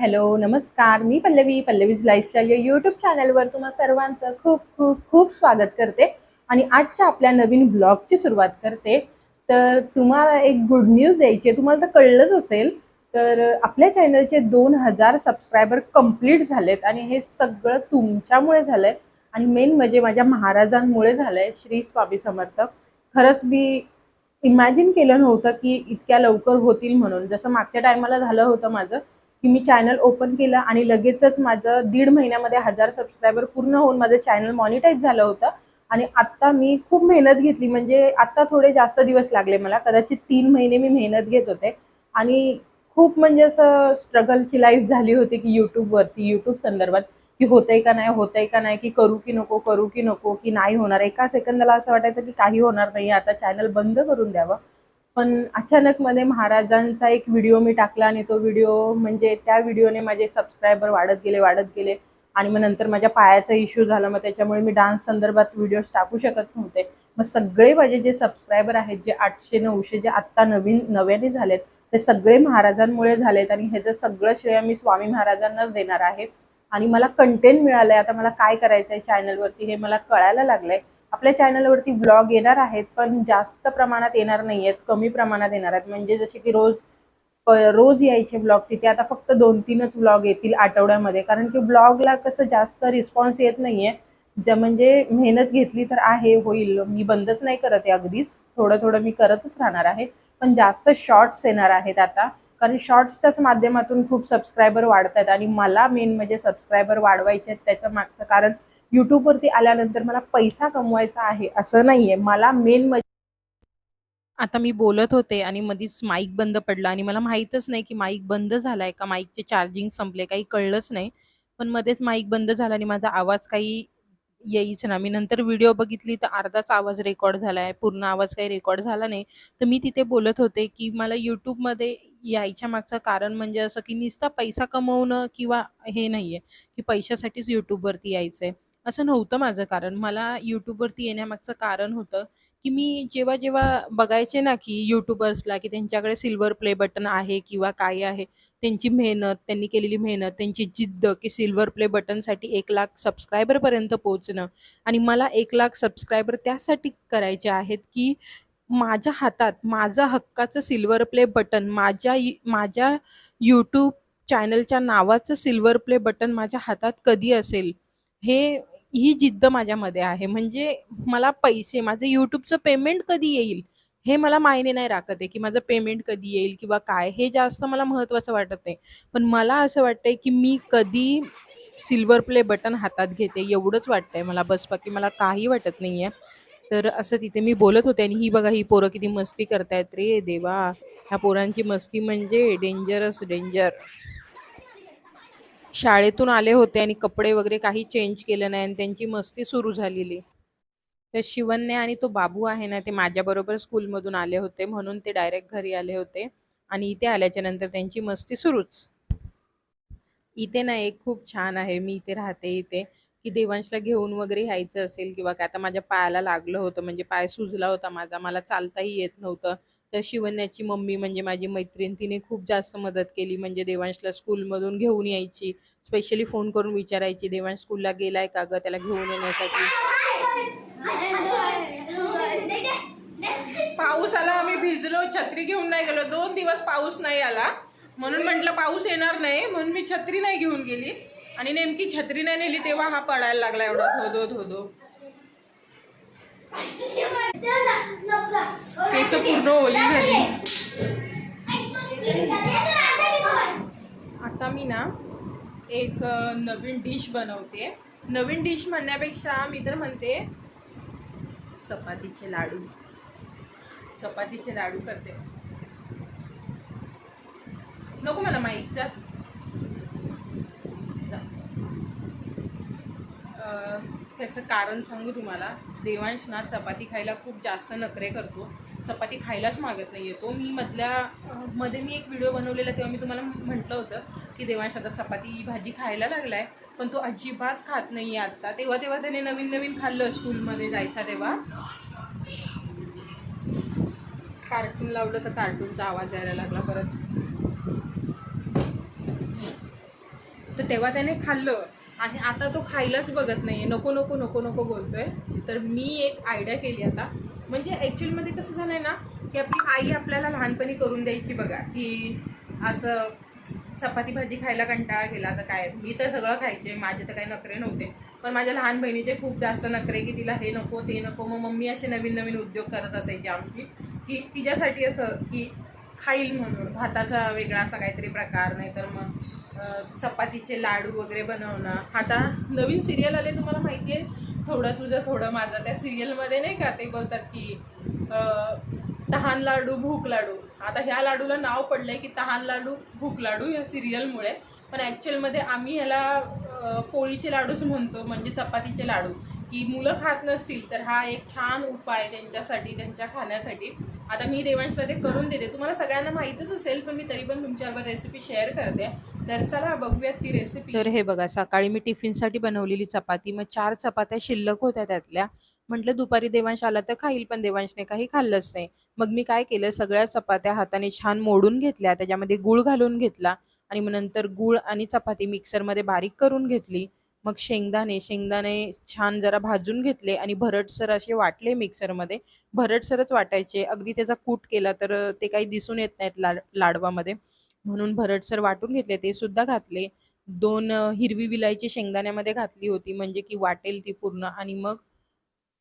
Hello नमस्कार. मी Pallavi Pallavi's lifestyle या यूट्यूब चॅनलवर तुम्हा सर्वांचं खूप खूप खूप स्वागत करते. आणि आजच्या आपल्या नवीन ब्लॉगची सुरुवात करते. तर तुम्हाला एक गुड न्यूज द्यायची आहे. तुम्हाला तर कळलंच असेल. तर आपल्या चॅनलचे दोन हजार सबस्क्रायबर कंप्लीट झालेत आणि हे सगळं तुमच्यामुळे झालंय. आणि मेन म्हणजे माझ्या महाराजांमुळे झालंय श्री स्वामी समर्थ. खरंच मी इमॅजिन केलं नव्हतं की इतक्या लवकर होतील म्हणून. जसं मागच्या टायमाला झालं होतं माझं की मी चॅनल ओपन केलं आणि लगेचच माझं दीड महिन्यामध्ये हजार सबस्क्रायबर पूर्ण होऊन माझं चॅनल मॉनिटाईज झालं होतं. आणि आत्ता मी खूप मेहनत घेतली. म्हणजे आत्ता थोडे जास्त दिवस लागले मला. कदाचित तीन महिने मी मेहनत घेत होते. आणि खूप म्हणजे असं स्ट्रगलची लाईफ झाली होती की यूट्यूबवरती यूट्यूब संदर्भात की होतंय का नाही होतंय का नाही की करू की नको करू की नको की नाही होणार. एका सेकंदाला असं वाटायचं की काही होणार नाही. आता चॅनल बंद करून द्यावं. पण अचानक मध्ये महाराजांचा एक व्हिडिओ मी टाकला आणि तो व्हिडिओ म्हणजे त्या व्हिडिओने माझे सबस्क्रायबर वाढत गेले वाढत गेले. आणि मग नंतर माझ्या पायाचा इश्यू झाला मग त्याच्यामुळे मी डान्स संदर्भात व्हिडिओज टाकू शकत नव्हते. मग सगळे माझे जे सबस्क्रायबर आहेत जे आठशे नऊशे जे आत्ता नवीन नव्याने झालेत ते सगळे महाराजांमुळे झालेत आणि ह्याचं सगळं श्रेय मी स्वामी महाराजांनाच देणार आहे. आणि मला कंटेंट मिळालंय. आता मला काय करायचं आहे चॅनलवरती हे मला कळायला लागलंय. आपल्या चॅनलवरती ब्लॉग येणार आहेत पण जास्त प्रमाणात येणार नाही आहेत कमी प्रमाणात येणार आहेत. म्हणजे जसे की रोज रोज यायचे ब्लॉग तिथे आता फक्त दोन तीनच ब्लॉग येतील आठवड्यामध्ये. कारण की ब्लॉगला कसं जास्त रिस्पॉन्स येत नाहीये. आहे म्हणजे मेहनत घेतली तर आहे होईल. मी बंदच नाही करत आहे अगदीच. थोडं थोडं मी करतच राहणार आहे. पण जास्त शॉर्ट्स येणार आहेत आता. कारण शॉर्ट्सच्याच माध्यमातून खूप सबस्क्रायबर वाढत आहेत आणि मला मेन म्हणजे सबस्क्रायबर वाढवायचे आहेत त्याचं मागचं कारण युट्यूबवरती आल्यानंतर मला पैसा कमवायचा आहे असं नाहीये. मला मेन आता मी बोलत होते आणि मधीच माईक बंद पडला आणि मला माहीतच नाही की माईक बंद झालाय का? माईकचे चार्जिंग संपले काही कळलंच नाही. पण मध्येच माईक बंद झाला आणि माझा आवाज काही येईच ना. मी नंतर व्हिडिओ बघितली तर अर्धाच आवाज रेकॉर्ड झालाय पूर्ण आवाज काही रेकॉर्ड झाला नाही. तर मी तिथे बोलत होते की मला यूट्यूबमध्ये यायच्या मागचं कारण म्हणजे असं की नुसता पैसा कमवणं किंवा हे नाहीये की पैशासाठीच यूट्यूबवरती यायचंय. असं नव्हतं माझं कारण. मला यूट्यूबवरती येण्यामागचं कारण होतं की मी जेव्हा जेव्हा बघायचे ना की यूट्यूबर्सला की त्यांच्याकडे सिल्वर प्ले बटन आहे किंवा काय आहे त्यांची मेहनत त्यांनी केलेली मेहनत त्यांची जिद्द की सिल्वर प्ले बटनसाठी एक लाख सबस्क्रायबरपर्यंत पोहोचणं आणि मला एक लाख सबस्क्रायबर त्यासाठी करायचे आहेत की माझ्या हातात माझं हक्काचं सिल्वर प्ले बटन माझ्या माझ्या यूट्यूब चॅनलच्या नावाचं सिल्वर प्ले बटन माझ्या हातात कधी असेल हे ही जिद्द माझ्यामध्ये आहे. म्हणजे मला पैसे माझं यूट्यूबचं पेमेंट कधी येईल हे मला मायने नाही राखत आहे की माझं पेमेंट कधी येईल किंवा काय. हे जास्त मला महत्त्वाचं वाटत नाही. पण मला असं वाटतंय की मी कधी सिल्वर प्ले बटन हातात घेते एवढंच वाटतंय मला. बस बाकी मला काही वाटत नाही आहे तर असं तिथे मी बोलत होते आणि ही बघा ही पोरं किती मस्ती करतायत रे देवा. ह्या पोरांची मस्ती म्हणजे डेंजरस डेंजर शाळेतून आले होते आणि कपडे वगैरे काही चेंज केलं नाही आणि त्यांची मस्ती सुरू झालेली. तर शिवनने आणि तो बाबू आहे ना ते माझ्याबरोबर स्कूलमधून आले होते म्हणून ते डायरेक्ट घरी आले होते आणि इथे आल्याच्यानंतर त्यांची मस्ती सुरूच. इथे ना एक खूप छान आहे मी इथे राहते इथे की देवांशला घेऊन वगैरे यायचं असेल किंवा काय आता माझ्या पायाला लागलं होतं म्हणजे पाय सुजला होता माझा मला चालताही येत नव्हतं. तर शिवन्याची मम्मी म्हणजे माझी मैत्रीण तिने खूप जास्त मदत केली. म्हणजे देवांशला स्कूलमधून घेऊन यायची. स्पेशली फोन करून विचारायची देवांश स्कूलला गेलाय का ग त्याला घेऊन येण्यासाठी? पाऊस आला आम्ही भिजलो छत्री घेऊन नाही गेलो. दोन दिवस पाऊस नाही आला. म्हणून म्हटलं पाऊस येणार नाही. म्हणून मी छत्री नाही घेऊन गेली. आणि नेमकी छत्री नाही नेली तेव्हा हा पडायला लागला एवढा धोधो धोधो. केस पूर्ण ओली झाली. आता मी ना एक नवीन डिश बनवते. नवीन डिश म्हणण्यापेक्षा मी तर म्हणते चपातीचे लाडू. चपातीचे लाडू करते. नको मला माहीत त्याचं कारण सांगू तुम्हाला. देवांश ना चपाती खायला खूप जास्त नखरे करतो. चपाती खायलाच मागत नाही तो. मी मधल्या मध्ये मी एक व्हिडिओ बनवलेला तेव्हा मी तुम्हाला म्हटलं होतं की देवांश आता चपाती भाजी खायला लागलाय पण तो अजिबात खात नाही आहे आत्ता. तेव्हा तेव्हा त्याने नवीन नवीन खाल्लं स्कूलमध्ये जायचा तेव्हा. कार्टून लावलं तर कार्टूनचा आवाज यायला लागला परत. तर तेव्हा त्याने खाल्लं. आणि आता तो खायलाच बघत नाही आहे नको नको नको नको बोलतो आहे तर मी एक आयडिया केली आता. म्हणजे ॲक्च्युअलमध्ये कसं झालं आहे ना की आपली आई आपल्याला लहानपणी करून द्यायची बघा की असं चपाती भाजी खायला कंटाळा केला तर काय? मी तर सगळं खायचे. माझे तर काही नखरे नव्हते. पण माझ्या लहान बहिणीचे खूप जास्त नखरे की तिला हे नको ते नको. मग मम्मी असे नवीन नवीन उद्योग करत असायची आमची की तिच्यासाठी असं की खाईल म्हणून. भाताचा वेगळा असा काहीतरी प्रकार नाही तर मग चपातीचे लाडू वगैरे बनवणं. आता नवीन सिरियल आले तुम्हाला माहिती आहे? थोडं तुझं थोडं माझं. त्या सिरियलमध्ये नाही का ते बोलतात की तहान लाडू भूक लाडू. आता ह्या लाडूला नाव पडलंय की तहान लाडू भूक लाडू या सिरियलमुळे पण ॲक्च्युअलमध्ये आम्ही ह्याला पोळीचे लाडूच म्हणतो म्हणजे चपातीचे लाडू. की मुलं खात नसतील तर हा एक छान उपाय त्यांच्यासाठी त्यांच्या खाण्यासाठी. आता मी देवांशला ते करून देते. तुम्हाला सगळ्यांना माहीतच असेल पण मी तरी पण तुमच्याबरोबर रेसिपी शेअर करते. तर चला बघूयात ती रेसिपी तर हे बघा सकाळी मी टिफिनसाठी बनवलेली चपाती. मग चार चपात्या शिल्लक होत्या त्यातल्या. म्हटलं दुपारी देवांश आला तर खाईल पण देवांशने काही खाल्लंच नाही. मग मी काय केलं सगळ्या चपात्या हाताने छान मोडून घेतल्या. त्याच्यामध्ये गूळ घालून घेतला आणि मग नंतर गूळ आणि चपाती मिक्सरमध्ये बारीक करून घेतली. मग शेंगदाणे शेंगदाणे छान जरा भाजून घेतले आणि भरटसर असे वाटले मिक्सरमध्ये. भरटसरच वाटायचे. अगदी त्याचा कूट केला तर ते काही दिसून येत नाहीत लाड लाडवामध्ये. म्हणून भरडसर वाटून घेतले. ते सुद्धा घातले. दोन हिरवी विलायची शेंगदाण्यामध्ये घातली होती. म्हणजे की वाटेल ती पूर्ण. आणि मग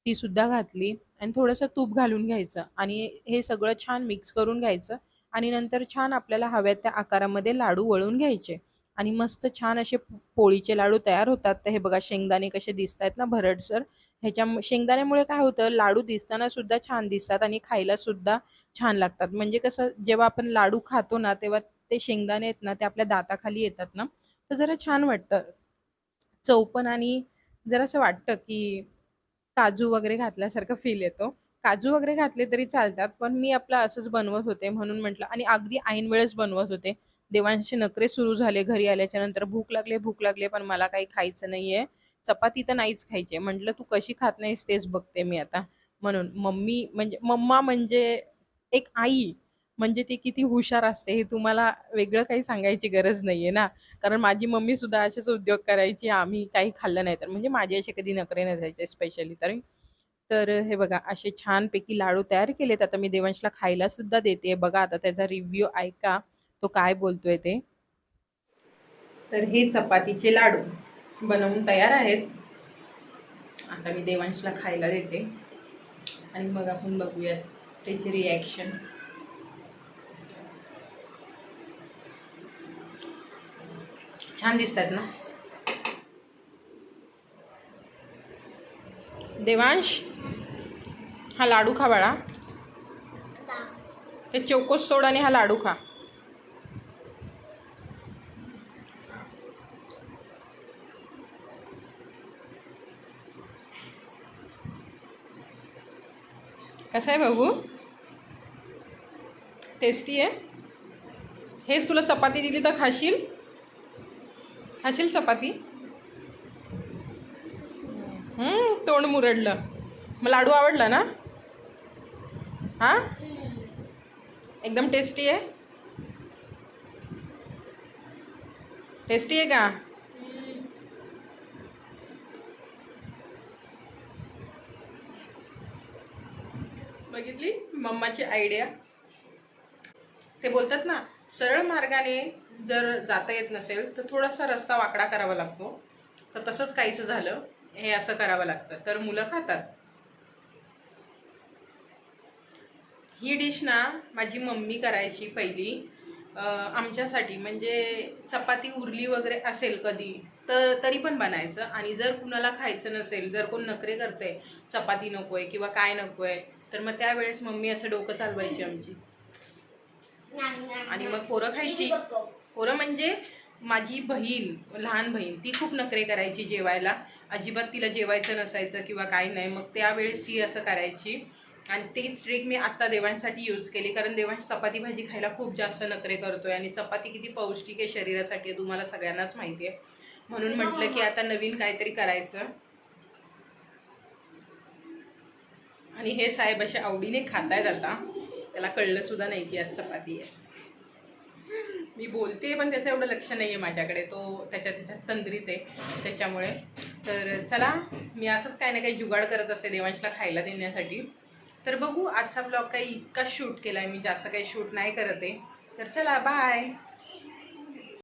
ती सुद्धा घातली. आणि थोडंसं तूप घालून घ्यायचं. आणि हे सगळं छान मिक्स करून घ्यायचं. आणि नंतर छान आपल्याला हव्यात त्या आकारामध्ये लाडू वळून घ्यायचे. आणि मस्त छान असे पोळीचे लाडू तयार होतात. तर हे बघा शेंगदाणे कसे दिसत आहेत ना भरडसर. ह्याच्या शेंगदाण्यामुळे काय होतं लाडू दिसताना सुद्धा छान दिसतात. आणि खायला सुद्धा छान लागतात. म्हणजे कसं जेव्हा आपण लाडू खातो ना तेव्हा ते शेंगदाणे आहेत ना ते आपल्या दाताखाली येतात ना तर जरा छान वाटतं. चौपण आणि जरा असं वाटतं की काजू वगैरे घातल्यासारखं फील येतो. काजू वगैरे घातले तरी चालतात पण मी आपलं असंच बनवत होते म्हणून म्हटलं आणि अगदी ऐन वेळेस बनवत होते. देवांचे नखरे सुरू झाले घरी आल्याच्यानंतर भूक लागले भूक लागले पण मला काही खायचं नाहीये. चपाती तर नाहीच खायची. म्हटलं तू कशी खात नाहीस तेच बघते मी आता. म्हणून मम्मी म्हणजे मम्मा म्हणजे एक आई. म्हणजे ती किती हुशार असते हे तुम्हाला वेगळं काही सांगायची गरज नाहीये ना. कारण माझी मम्मी सुद्धा असेच उद्योग करायची आम्ही काही खाल्लं नाही तर. म्हणजे माझे असे कधी नखरे नसायचे स्पेशली तरी. तर हे बघा असे छानपैकी लाडू तयार केलेत. आता मी देवांशला खायला सुद्धा देते. बघा आता त्याचा रिव्ह्यू ऐका. तो काय बोलतोय ते. तर हे चपातीचे लाडू बनवून तयार आहेत. आता मी देवांशला खायला देते. आणि मग आपण बघूयात त्याची रिॲक्शन छान दिसतात ना? देवांश हा लाडू खा बाळा. ते चौकोस सोड आणि हा लाडू खा. कसा आहे बघू टेस्टी आहे? हेच तुला चपाती दिली तर खाशील? खाशील चपाती? तोंड मुरडलं. मग लाडू आवडला ना? हा? एकदम टेस्टी आहे? टेस्टी आहे का? बघितली? मम्माची आयडिया ते बोलतात ना सरळ मार्गाने जर जाता येत नसेल तर थोडासा रस्ता वाकडा करावा लागतो. तर तसंच काहीचं झालं हे असं करावं लागतं. तर मुलं खातात. ही डिश ना माझी मम्मी करायची पहिली. आमच्यासाठी म्हणजे चपाती उरली वगैरे असेल कधी तर तरी पण बनायचं. आणि जर कुणाला खायचं नसेल जर कोण नखरे करते चपाती नको आहे किंवा काय नको आहे तर मग त्यावेळेस मम्मी असं डोकं चालवायची आमची. आणि मग पोरं खायची. पोरं म्हणजे माझी बहीण लहान बहीण ती खूप नखरे करायची जेवायला. अजिबात तिला जेवायचं नसायचं किंवा काही नाही. मग त्यावेळेस ती असं करायची. आणि तीच ट्रिक मी आत्ता देवांसाठी यूज केली. कारण देवांश चपाती भाजी खायला खूप जास्त नखरे करतोय. आणि चपाती किती पौष्टिक आहे शरीरासाठी हे तुम्हाला सगळ्यांनाच माहिती आहे म्हणून म्हटलं की आता नवीन काहीतरी करायचं. आणि हे साहेब अशा आवडीने खातायत आता. त्याला कळलं सुद्धा नाही की आज चपाती आहे. मी बोलते पण त्याचं एवढं लक्ष नाही आहे माझ्याकडे. तो त्याच्या त्याच्यात तंद्रीत आहे. त्याच्यामुळे. तर चला मी असंच काही ना काही जुगाड करत असते देवांशला खायला देण्यासाठी. तर बघू आजचा ब्लॉग काही इतका शूट केला आहे मी जास्त काही शूट नाही करत आहे. तर चला बाय